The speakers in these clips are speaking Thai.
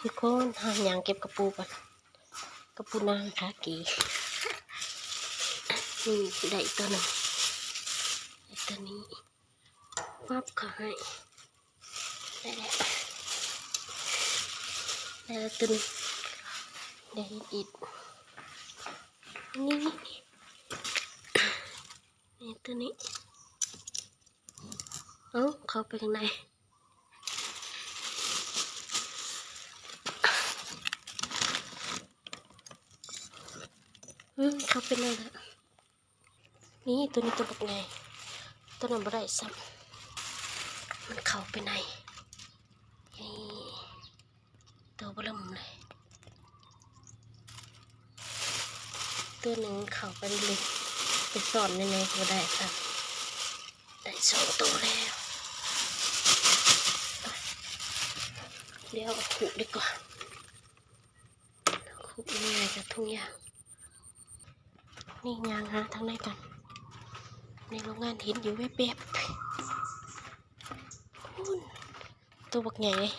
ทุกคนหางยางเก็บกระปูก่อนกระปูนางขากีนี่ได้อีกตัวหนึ่งได้ตัวนี้วับเขาให้ได้แล้วได้แล้วตัวนึงได้อีกนี่นี่นี่นี่ตัวนี้เอ้าเข้าไปข้างใน อืมเขาเป็นอะไรนี่ตัวนี้ตัวบักไงตัวนั้นบ่ได้ซ้ำมันเข้าไปในนี่ตัวบลัมเลยตัวหนึ่งเข้าไปเลยไปซ่อนในในบ่ได้ซ้ำได้สองตัวแล้วเดี๋ยวขุดีกว่าขุยังไงกับทุกอย่าง นี่ยางฮะทางไหนกันในโรงงานเห็นอยู่แวบๆตัวบักใหญ่เลย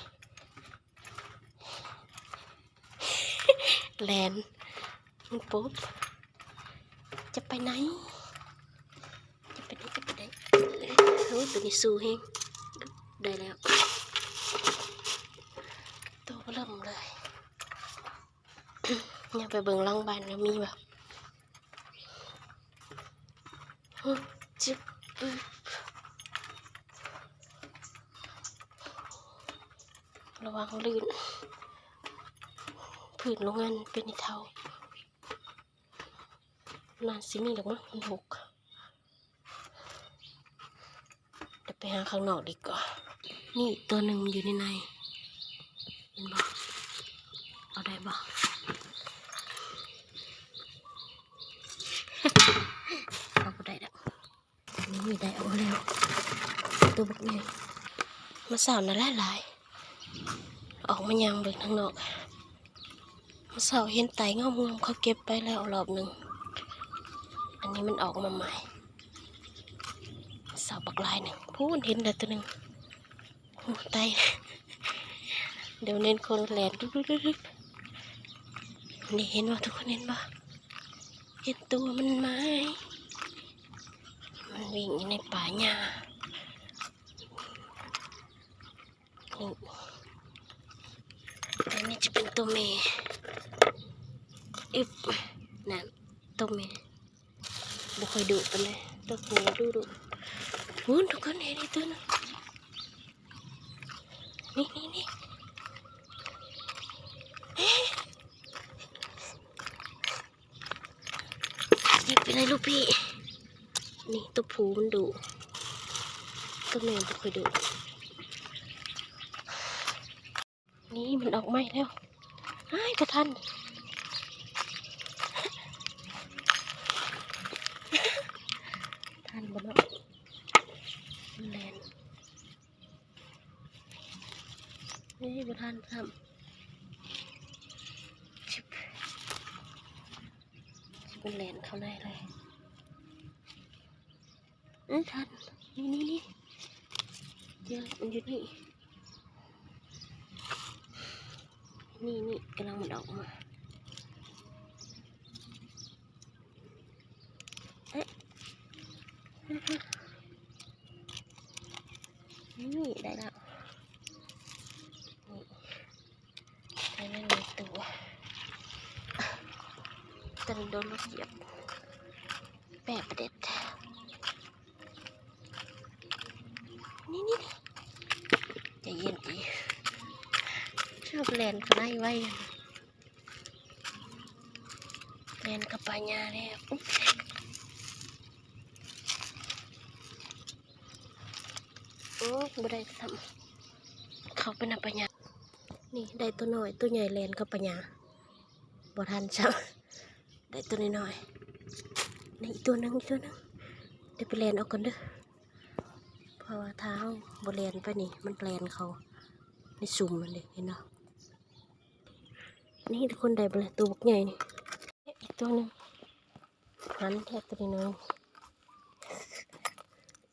แลนมันปุ๊บ จะไปไหน จะไปไหนจะไปไหนโอ้ยตัวนี้สู้เฮงได้แล้ว ตัวเริ่มเลยยังไปเบิ่งล่างบ้านแล้วมีแบบ จิ๊บระวังลื่นผืนโรงงานเป็นอีเทานานสิมีหรือกมั้งมันหกเดี๋ยวไปหาข้างนอกดีกว่า นี่ตัวหนึ่งอยู่ในในเห็นบอกเอาได้บอก เอาบ่ได้แล้ว นี่มีได้เอาแล้วตัวบักนี่มาสาวน่ะหลายหลายๆออกมายางเบิกทางนอกมาสาวเห็นไตงามุมเขาเก็บไปแล้วรอบหนึ่งอันนี้มันออกมาใหม่มาสาวบักลายหนึ่งพูนเห็นแต่ตัวหนึ่งโอ้ไตเดี๋ยวเน้นคนแหลนดึกดึกดึกดึกนี่เห็นว่าทุกคนเห็นปะเห็นตัวมันไหม มันวิ่งอยู่ในป่าหญ้านี่อันนี้จะเป็นตัวเมย์อึบ นั่นตัวเมย์บุคอยดุกันเลยตัวผูดูดุหุ่นทุกคนเห็นไอ้ตัวนั้นนี่นี่นี่เอ๊บไปเลยลูกพี่นี่ตัวผูมันดุตัวแม่ไม่ค่อยดุนี่มันออกไหมแล้วไอ้กระทันทันบนเนาะมันแลนนี่บทันทำชิบชิบมันแลนเข้าในเลย ทันนี่นี่นี่เดี๋ยวมันอยู่นี่ นี่นี่กำลังมันออกมาเอ๊ะนี่ได้แล้วนี่ได้แล้วหนึ่งตัวตอนโดนรถเหยียบแปะประเด็ด นี่นี่นี่ใจะเย็นดี ชอบเล่นกับไล่ไว้อะเล่นกับปัญญาแล้วอุ๊บโอ้บ่ได้ทำเขาเป็นปัญญานี่ได้ตัวหน้อยตัวใหญ่เล่นกับปัญญาบ่ทันจ้ะได้ตัวน้อยๆนี่ตัวนึงตัวนึงเดี๋ยวไปเล่นเอาก่อนเด้อเพราะว่าเท้าบริเวณไปนี่มันแปลนเขาในซุ่มมันเลยเห็นเนาะ นี่ทุกคนได้ไปเลยตัวบักใหญ่นี่อีกตัวหนึ่งหันแทบตัวนี้น้อย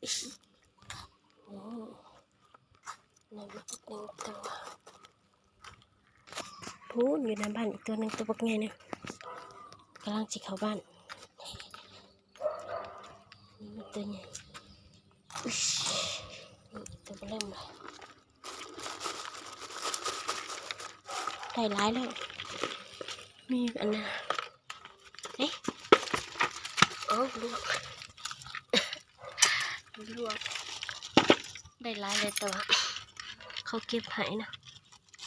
อิ๊ยนี่ในมาอีกหนึ่งตัวพูนอยู่หน้าบ้านอีกตัวหนึ่งตัวบักไงเนี่ยกำลังจิเข้าบ้านนี่ตัวใหญ่อุ๊ยนี่ตัวเริ่มเลยได้ร้ายแล้ว มีอันน่ะเอ๊ะโอ้ลวกลวกได้ร้ายเลยแต่ว่าเขาเก็บให้นะ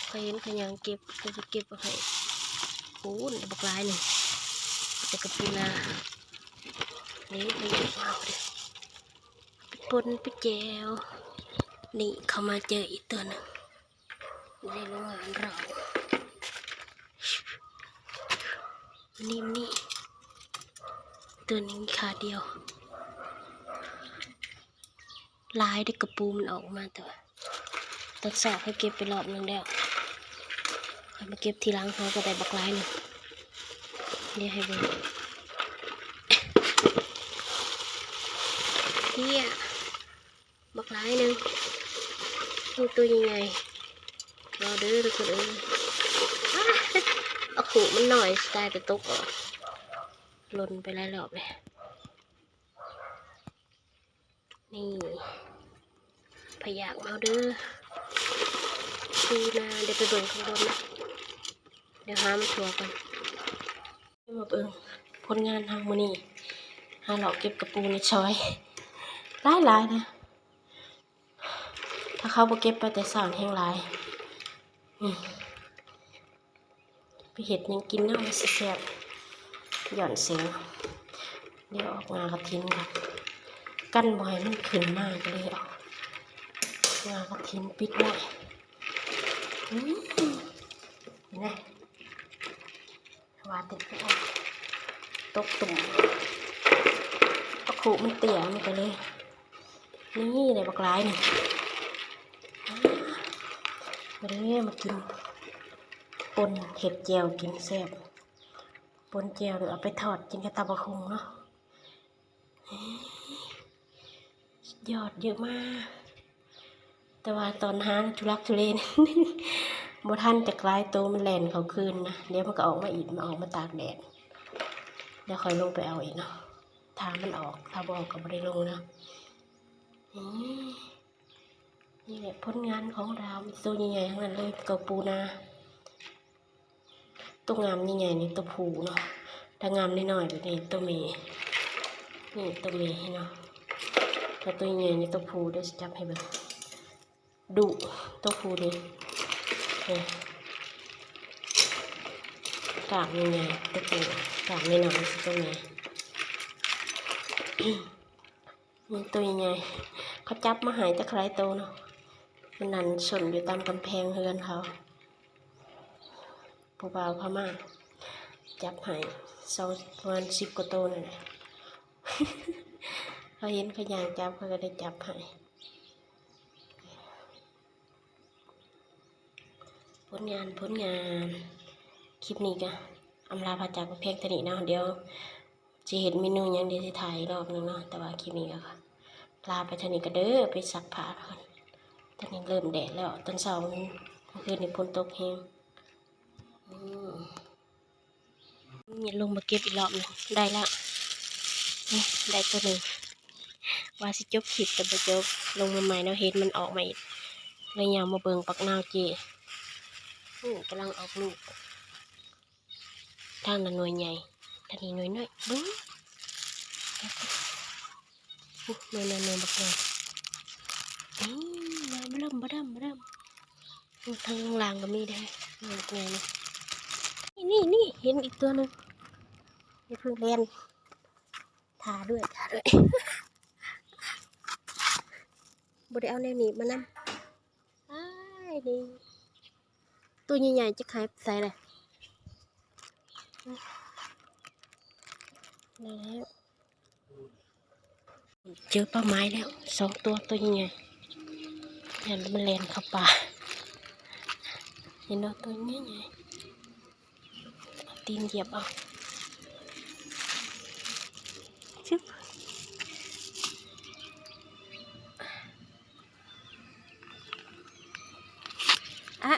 เขาเห็นเขายังเก็บเขาจะเก็บเอาให้โอ้บักลายหนึ่งแต่กระปูนานี่เขายังเอาไปเลยปปนไปแจวนี่เขามาเจออีกตัวหนึ่งในโรงงานเรา นี่นี่ตัวนี้ขาเดียว ลายเด็กกระปูมันออกมาแต่ว่าตอนสอบให้เก็บไปรอบนึงแล้วเอามาเก็บทีหลังเขาก็ได้บักลายหนึ่งเดี๋ยให้เบิ่งเฮียบักลายหนึ่งตัวยังไงรอเด้อทุกคนเอ้ยอ้าเอา ขู่มันหน่อยสไตล์แต่ตกออกหล่นไปหลายรอบเลยนี่พยากมาเอาเด้อดูนาเดี๋ยวไปเบิ่งข้างบนนะเดี๋ยวหามาทัวกันมาเบิ่งผลงานทางมือนี่หาหลอกเก็บกระปูในช้อยหลายหลายๆนะ ถ้าเขาบ่เก็บไปแต่สาวแห้งหลายอืม ไปเห็ดยังกินน้ำมันสิแซ่บหย่อนเสียงเดี๋ยวออกงากระทินกันกั้นบ่อยมันขึ้นมากเลยเอางากระทินปิดไว้อืมเห็นไหมว่าติดไปตกตุ่มตะขูมันเตี่ยมันไปเลย นี่เลยบักร้ายนี่อ่ามาเด้อมากิน ปนเห็ดเจียวกินแซ่บปนเจียวหรือเอาไปทอดกินกับตาบะคงเนาะยอดเยอะมาก แต่ว่าตอนหาทุลักทุเลนบท่านจะกลายตัวมันแลนเขาคืนนะเดี๋ยวมันก็ออกมาอีกมาออกมาตากแดดเดี๋ยวค่อยลงไปเอาอีกเนาะทามันออกถ้าบอกก็ไม่ได้ลงนะนี่นี่แหละผลงานของเรามีตัวใหญ่ๆทั้งนั้นเลยกับปูนา ตัวงามใหญ่ๆนี่ตัวผูเนาะถ้างามน้อยๆแบบนี้ตัวเมย์นี่ตัวเมย์เนาะถ้าตัวใหญ่นี่ตัวผู้เดี๋ยวจะจับให้เบิ่งดุตัวผู้นี่นี่กากยังไงตัวผู้กากไม่น้อยตัวใหญ่นี่ตัวใหญ่เขาจับมาหายจะใครโตวเนาะมันนั่นสนอยู่ตามกำแพงเฮือนเขา ผู้บ่าวพม่าจับใหายสองประมาณสิบกว่าตัวนั่นแหละเขาเห็นเขาอยากจับเขาก็ได้จับให้ผลงานผลงานคลิปนี้ก็อำลาพาจากเพียงเท่านี้เนาะเดี๋ยวจะเห็นเมนูยังเดียวจะถ่ายรอบหนึงเนาะแต่ว่าคลิปนี้ก็ลาไปเท่านี้ก็เด้อไปซักผ้าก่อนตอนนี้เริ่มแดดแล้วตอนเช้าเมื่อคืนนี้ฝนตกแฮงอืม นี่ลงมาเก็บอีกรอบนึงได้แล้วได้ตัวหนึ่งว่าสิจบคลิปแต่บ่จบลงมาใหม่เนาะเห็นมันออกมาอีกเลยยามมาเบิงปักนาวเจอือกำลังออกลูกทางนั้นหน่วยใหญ่ทางนี้หน่วยน้อยบึ้งหน่วยนั้นหน่วยบักนาวอืมหน่วยบ่เริ่มบ่เริ่มบ่เริ่มทางล่างก็มีได้หน่วยบักนาวนี่ นี่นี่เห็นอีกตัวหนึ่งนี่เพิ่งเรียนทาด้วยทาด้วยบได้เอาแนวนีบมานำอ้ายนี่ตัวใหญ่ๆจะขายใส่เลยได้แล้วเจอปลาไม้แล้วสองตัวตัวใหญ่ๆเห็นมันเล่นเข้าป่าเห็นเนาตัวใหญ่ๆ ตีนเหยียบเอาชึบอะ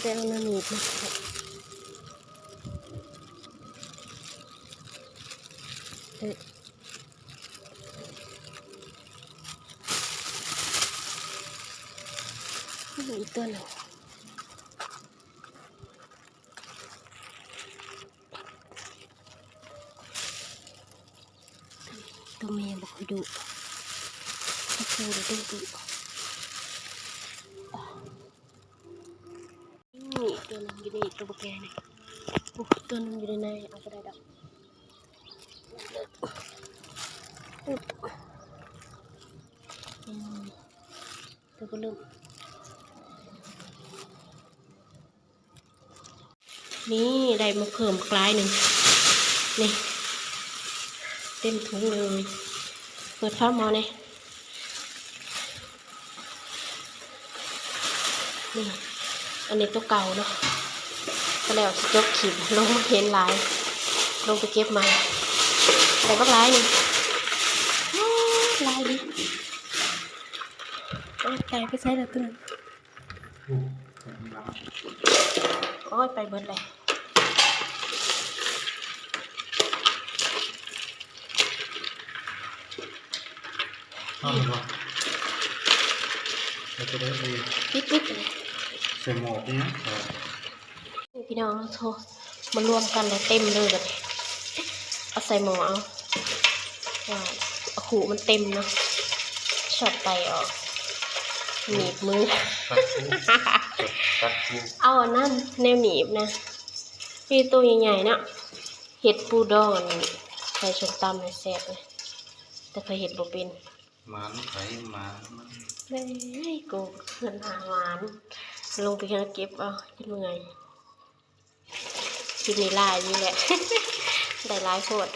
จะได้เอาน้ำหนีบมาใส่เอ้ย นี่อีกตัวหนึ่งตัวเมียบอกให้ดูถ้าคูเดี๋ยวดูดูนี่ตัวหนึงอยู่นี่ตัวบกแกนี่โอ้ตัวหนึงอยู่ในในเอ นี่ได้มาเพิ่มกลายหนึ่งนี่ เต็มถุงเลย เปิดฟ้ามอเนี่ยนี่ อันนี้ตัวเก่าเนาะก็แล้วจกขิมลงมาเห็นหลาย ลงไปเก็บมาแต่บักหลายหนึ่งอ้าวหลายดิเอาไก่ไปใช้แล้วตัวนั้นโอ้ยไปเบิดเลย เอาเหรอเราจะได้ไปปิดปิดเลยใส่หมวกเนี่ยเออนี่พี่น้องโทรมารวมกันแล้วเต็มเลยแบบเอาใส่หมอเอาว่าเอาหูมันเต็มเนาะช็อตไตออกหนีบมือตัดคู่ตัดคู่เอาอันนั้นแนวหนีบนะพี่ตัวใหญ่ๆเนาะเห็ดปูดองใส่ชมตำในแซ่บเลยแต่เคยเห็ดบ่เป็น หมานไข่หมานมันเฮ้ยกูเงินหาหวาน ลงไปหาเก็บเอาจะเมื่อยกินนี่ลายนี่แหละ ได้ลายโคตร